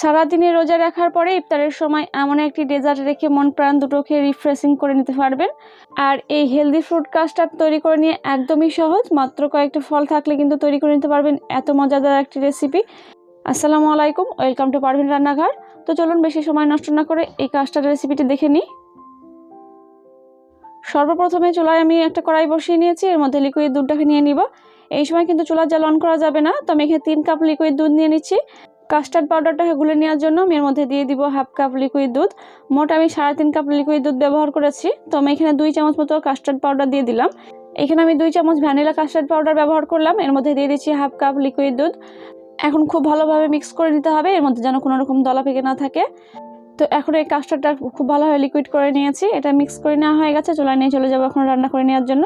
সারাদিনে রোজা রাখার পরে ইফতারের সময় এমন একটি ডেজার্ট রেখে মন প্রাণ দুটোকে রিফ্রেশিং করে নিতে পারবেন। আর এই হেলদি ফ্রুট কাস্টার্ড তৈরি করে নিয়ে একদমই সহজ, মাত্র কয়েকটা ফল থাকলে কিন্তু তৈরি করে নিতে পারবেন। এত মজাদার একটি রেসিপি আসসালামু আলাইকুম ওয়েলকাম টু পারভিন রান্নাঘর তো চলুন বেশি সময় নষ্ট না করে এই কাস্টার্ড রেসিপিটি দেখে নিই। সর্বপ্রথমে চুলায় আমি একটা কড়াই বসিয়ে নিয়েছি, এর মধ্যে লিকুইড দুধটাকে নিয়ে নিব। এই সময় কিন্তু চুলার জল অন করা যাবে না, তো আমি এখানে তিন কাপ লিকুইড দুধ নিয়ে নিচ্ছি। কাস্টার্ড পাউডারটাকে গুলে নেওয়ার জন্য আমি এর মধ্যে দিয়ে দিব হাফ কাপ লিকুইড দুধ। মোট আমি সাড়ে তিন কাপ লিকুইড দুধ ব্যবহার করেছি। তো আমি এখানে দুই চামচ মতো কাস্টার্ড পাউডার দিয়ে দিলাম। এখানে আমি দুই চামচ ভ্যানিলা কাস্টার্ড পাউডার ব্যবহার করলাম। এর মধ্যে দিয়ে দিচ্ছি হাফ কাপ লিকুইড দুধ। এখন খুব ভালোভাবে মিক্স করে নিতে হবে। এর মধ্যে যেন কোনো রকম দলা পেকে না থাকে। তো এখন এই কাস্টার্ডটা খুব ভালোভাবে লিকুইড করে নিয়েছি। এটা মিক্স করে নেওয়া হয়ে গেছে। চুলায় নিয়ে চলে যাব এখন রান্না করে নেওয়ার জন্য।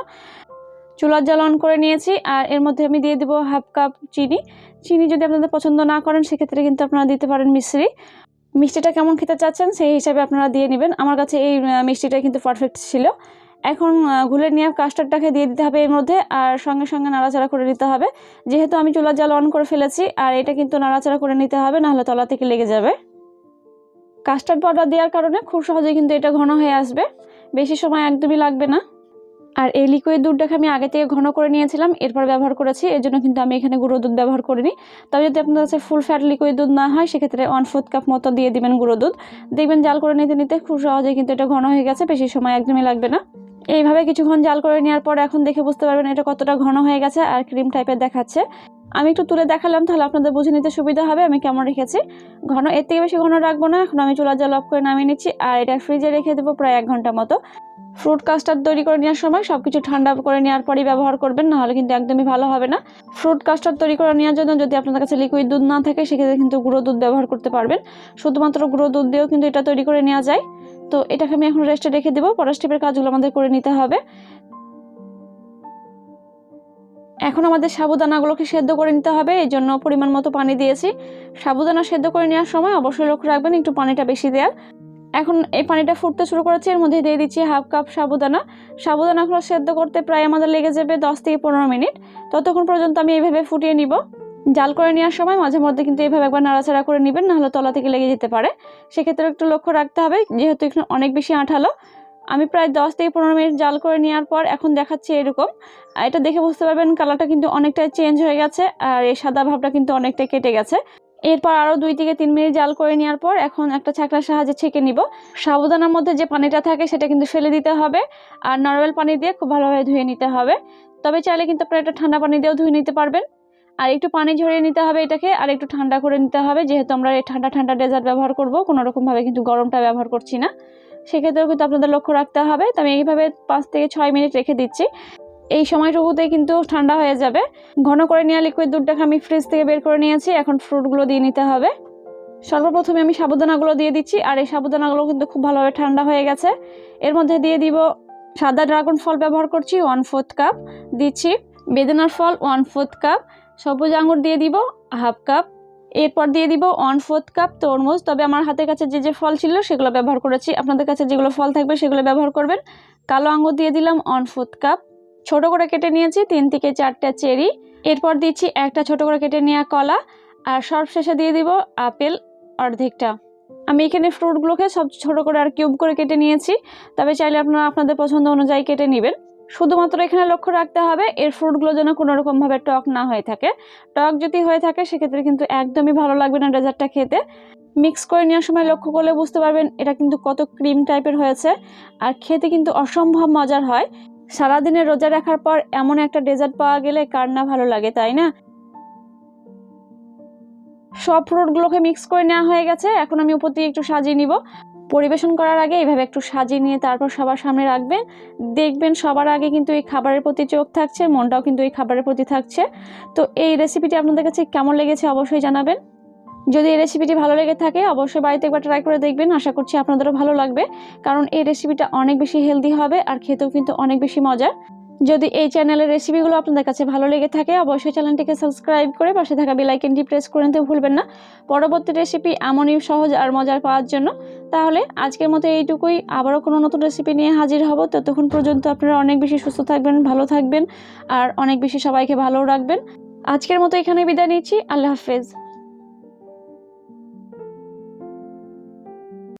চুলার জল অন করে নিয়েছি, আর এর মধ্যে আমি দিয়ে দেবো হাফ কাপ চিনি। চিনি যদি আপনাদের পছন্দ না করেন, সেক্ষেত্রে কিন্তু আপনারা দিতে পারেন মিশ্রি। মিষ্টিটা কেমন খেতে চাচ্ছেন, সেই হিসাবে আপনারা দিয়ে নেবেন। আমার কাছে এই মিষ্টিটা কিন্তু পারফেক্ট ছিল। এখন ঘুলে নিয়ে কাস্টার্ডটাকে দিয়ে দিতে হবে এর মধ্যে, আর সঙ্গে সঙ্গে নাড়াচাড়া করে নিতে হবে। যেহেতু আমি চুলার জল অন করে ফেলেছি, আর এটা কিন্তু নাড়াচাড়া করে নিতে হবে, নাহলে তলা থেকে লেগে যাবে। কাস্টার্ড পাউডার দেওয়ার কারণে খুব সহজেই কিন্তু এটা ঘন হয়ে আসবে। বেশি সময় একদমই লাগবে না। আর এই লিকুইড দুধটাকে আমি আগে থেকে ঘন করে নিয়েছিলাম, এরপর ব্যবহার করেছি, এর জন্য কিন্তু আমি এখানে গুঁড়ো দুধ ব্যবহার করিনি। তবে যদি আপনার কাছে ফুল ফ্যাট লিকুইড দুধ না হয়, সেক্ষেত্রে ওয়ান ফোর্থ কাপ মতো দিয়ে দিবেন গুঁড়ো দুধ। দেখবেন জাল করে নিতে নিতে খুব সহজেই কিন্তু এটা ঘন হয়ে গেছে, বেশি সময় একদমই লাগবে না। এইভাবে কিছুক্ষণ জাল করে নেওয়ার পর এখন দেখে বুঝতে পারবেন এটা কতটা ঘন হয়ে গেছে আর ক্রিম টাইপের দেখাচ্ছে। আমি একটু তুলে দেখালাম, তাহলে আপনাদের বুঝে নিতে সুবিধা হবে, আমি কেমন রেখেছি। ঘন, এর থেকে বেশি ঘন রাখব না, এখন আমি চুলার জল অফ করে নামিয়ে নিচ্ছি, আর এটা ফ্রিজে রেখে দেবো প্রায় এক ঘণ্টা মতো। ফ্রুট কাস্টার্ড তৈরি করে নেওয়ার সময় সব কিছু ঠান্ডা করে নেওয়ার পরই ব্যবহার করবেন, নাহলে কিন্তু একদমই ভালো হবে না। ফ্রুট কাস্টার্ড তৈরি করে নেওয়ার জন্য যদি আপনাদের কাছে লিকুইড দুধ না থাকে, সেক্ষেত্রে কিন্তু গুঁড়ো দুধ ব্যবহার করতে পারবেন। শুধুমাত্র গুঁড়ো দুধ দিয়েও কিন্তু এটা তৈরি করে নেওয়া যায়। তো এটাকে আমি এখন রেস্টে রেখে দেবো। পরের স্টেপের কাজগুলো আমাদের করে নিতে হবে। এখন আমাদের সাবুদানাগুলোকে সেদ্ধ করে নিতে হবে। এই জন্য পরিমাণ মতো পানি দিয়েছি। সাবুদানা সেদ্ধ করে নেওয়ার সময় অবশ্যই লক্ষ্য রাখবেন, একটু পানিটা বেশি দেওয়ার। এখন এই পানিটা ফুটতে শুরু করেছে, এর মধ্যে দিয়ে দিচ্ছি হাফ কাপ সাবুদানা। সাবুদানাগুলো সেদ্ধ করতে প্রায় আমাদের লেগে যাবে দশ থেকে পনেরো মিনিট। ততক্ষণ পর্যন্ত আমি এইভাবে ফুটিয়ে নিব। জাল করে নেওয়ার সময় মাঝে মধ্যে কিন্তু এইভাবে একবার নাড়াচাড়া করে নেবেন, নাহলে তলা থেকে লেগে যেতে পারে। সেক্ষেত্রে একটু লক্ষ্য রাখতে হবে, যেহেতু এখানে অনেক বেশি আঠালো। আমি প্রায় দশ থেকে পনেরো মিনিট জাল করে নেওয়ার পর এখন দেখাচ্ছি এরকম। এটা দেখে বুঝতে পারবেন কালারটা কিন্তু অনেকটাই চেঞ্জ হয়ে গেছে, আর এই সাদা ভাবটা কিন্তু অনেকটাই কেটে গেছে। এরপর আরও দুই থেকে তিন মিনিট জাল করে নেওয়ার পর এখন একটা ছাকনার সাহায্যে ছেঁকে নিব। সাবুদানার মধ্যে যে পানিটা থাকে সেটা কিন্তু ফেলে দিতে হবে আর নর্মাল পানি দিয়ে খুব ভালোভাবে ধুয়ে নিতে হবে। তবে চাইলে কিন্তু আপনারা এটা ঠান্ডা পানি দিয়েও ধুয়ে নিতে পারবেন। আর একটু পানি ঝরিয়ে নিতে হবে এটাকে আর একটু ঠান্ডা করে নিতে হবে। যেহেতু আমরা এই ঠান্ডা ঠান্ডা ডেজার্ট ব্যবহার করব কোনো রকমভাবে কিন্তু গরমটা ব্যবহার করছি না। সেক্ষেত্রেও কিন্তু আপনাদের লক্ষ্য রাখতে হবে। তো আমি এইভাবে পাঁচ থেকে ছয় মিনিট রেখে দিচ্ছি। এই সময়টুকুতে কিন্তু ঠান্ডা হয়ে যাবে। ঘন করে নেওয়া লিকুইড দুধটাকে আমি ফ্রিজ থেকে বের করে নিয়েছি, এখন ফ্রুটগুলো দিয়ে নিতে হবে। সর্বপ্রথমে আমি সাবুদানাগুলো দিয়ে দিচ্ছি, আর এই সাবুদানাগুলো কিন্তু খুব ভালোভাবে ঠান্ডা হয়ে গেছে। এর মধ্যে দিয়ে দিব সাদা ড্রাগন ফল ব্যবহার করছি ওয়ান ফোর্থ কাপ দিচ্ছি। বেদানার ফল ওয়ান ফোর্থ কাপ সবুজ আঙুর দিয়ে দিব হাফ কাপ এরপর দিয়ে দিব ওয়ান ফোর্থ কাপ তরমুজ। তবে আমার হাতের কাছে যে যে ফল ছিল সেগুলো ব্যবহার করেছি। আপনাদের কাছে যেগুলো ফল থাকবে সেগুলো ব্যবহার করবেন। কালো আঙুর দিয়ে দিলাম ওয়ান ফোর্থ কাপ ছোট করে কেটে নিয়েছি, তিন থেকে চারটা চেরি। এরপর দিচ্ছি একটা ছোট করে কেটে নেওয়া কলা, আর সর্বশেষে দিয়ে দিব আপেল অর্ধেকটা। আমি এখানে ফ্রুটগুলোকে সব ছোট করে আর কিউব করে কেটে নিয়েছি, তবে চাইলে আপনারা আপনাদের পছন্দ অনুযায়ী কেটে নেবেন। শুধুমাত্র এখানে লক্ষ্য রাখতে হবে, এর ফ্রুটগুলো যেন কোনোরকমভাবে টক না হয়ে থাকে। টক যদি হয়ে থাকে, সেক্ষেত্রে কিন্তু একদমই ভালো লাগবে না ডেজার্টটা খেতে। মিক্স করে নেওয়ার সময় লক্ষ্য করলে বুঝতে পারবেন, এটা কিন্তু কত ক্রিম টাইপের হয়েছে। আর খেতে কিন্তু অসম্ভব মজার হয়। সারাদিনের রোজা রাখার পর এমন একটা ডেজার্ট পাওয়া গেলে কার না ভালো লাগে, তাই না? সব ফ্রুটগুলোকে মিক্স করে নেওয়া হয়ে গেছে, এখন আমি উপর দিয়ে একটু সাজিয়ে নিব। পরিবেশন করার আগে এইভাবে একটু সাজিয়ে নিয়ে তারপর সবার সামনে রাখবেন। দেখবেন সবার আগে কিন্তু এই খাবারের প্রতি চোখ থাকছে, মনটাও কিন্তু এই খাবারের প্রতি থাকছে। তো এই রেসিপিটি আপনাদের কাছে কেমন লেগেছে অবশ্যই জানাবেন। যদি এই রেসিপিটি ভালো লেগে থাকে, অবশ্যই বাড়িতে একবার ট্রাই করে দেখবেন। আশা করছি আপনাদেরও ভালো লাগবে, কারণ এই রেসিপিটা অনেক বেশি হেলদি হবে আর খেতেও কিন্তু অনেক বেশি মজার। যদি এই চ্যানেলের রেসিপিগুলো আপনাদের কাছে ভালো লেগে থাকে, অবশ্যই চ্যানেলটিকে সাবস্ক্রাইব করে পাশে থাকা বেলাইকনটি প্রেস করে নিতে ভুলবেন না। পরবর্তী রেসিপি এমনই সহজ আর মজার পাওয়ার জন্য। তাহলে আজকের মতো এইটুকুই। আবারও কোনো নতুন রেসিপি নিয়ে হাজির হব। ততক্ষণ পর্যন্ত আপনারা অনেক বেশি সুস্থ থাকবেন, ভালো থাকবেন, আর অনেক বেশি সবাইকে ভালো রাখবেন। আজকের মতো এখানে বিদায় নিচ্ছি। আল্লাহ হাফেজ।